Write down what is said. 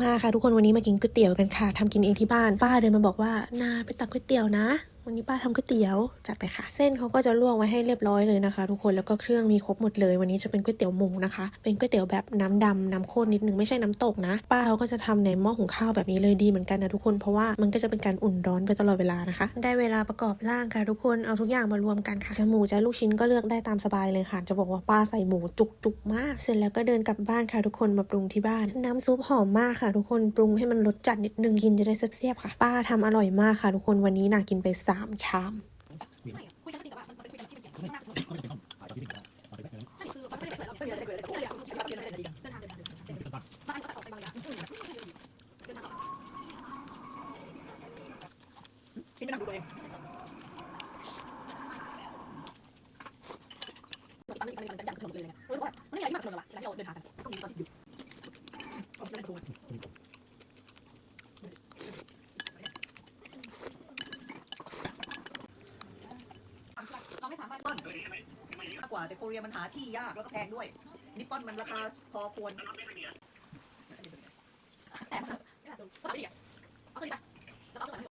มาค่ะทุกคนวันนี้มากินก๋วยเตี๋ยวกันค่ะทำกินเองที่บ้าน ป้าเดินมาบอกว่านาไปตักก๋วยเตี๋ยวนะ วันนี้ป้าทำก๋วยเตี๋ยวจัดไปค่ะ เส้นเขาก็จะลวกไว้ให้เรียบร้อยเลยนะคะ ทุกคนแล้วก็เครื่องมีครบหมดเลย วันนี้จะเป็นก๋วยเตี๋ยวหมูนะคะ เป็นก๋วยเตี๋ยวแบบน้ำดำน้ำข้นนิดนึงไม่ใช่น้ำตกนะ ป้าเขาก็จะทำในหม้อหุงข้าวแบบนี้เลยดีเหมือนกันนะทุกคนเพราะว่ามันก็จะเป็นการอุ่นร้อนไปตลอดเวลานะคะ ได้เวลาประกอบร่างค่ะ ทุกคนเอาทุกอย่างมารวมกันค่ะจะหมูจะลูกชิ้นก็เลือกได้ตามสบายเลยค่ะ จะบอกว่าป้าใส่หมูจุกๆมาก เสร็จแล้วก็เดินกลับบ้านค่ะ ทุกคนมาปรุงที่บ้าน น้ำซุปหอมมากค่ะ ทุกคนปรุงให้มันรสจัดนิดนึงกินจะได้แซ่บๆค่ะ ป้าทำอร่อยมากค่ะ ทุกคนวันนี้นากินไปสามชามคุยกันก็ดีแต่ว่ามันเป็นคุยกันที่เสียงข้างหน้ามไม่ได้เปิดเราไม่ได้เปิดเราไม่ได้เปิดเราไม่ได้เปิดเราไม่ได้เปิดเดินทางเดินทางเดินทางบ้านก็ตัดออกไปบางอย่างดูตัวเองตอนนี้มันจะอย่างถนนเลยเนี่ยรู้ว่ามันม่ใช่ที่มาถนนหรอวะที่เราเดินทางกันต้องมีตอนที่อยู่ เอาที่นั่งดู เราไม่สามารถ มา กว่า แต่โคเรียมันหาที่ยากแล้วก็แพงด้วยนิปปอนมันราคาพอควร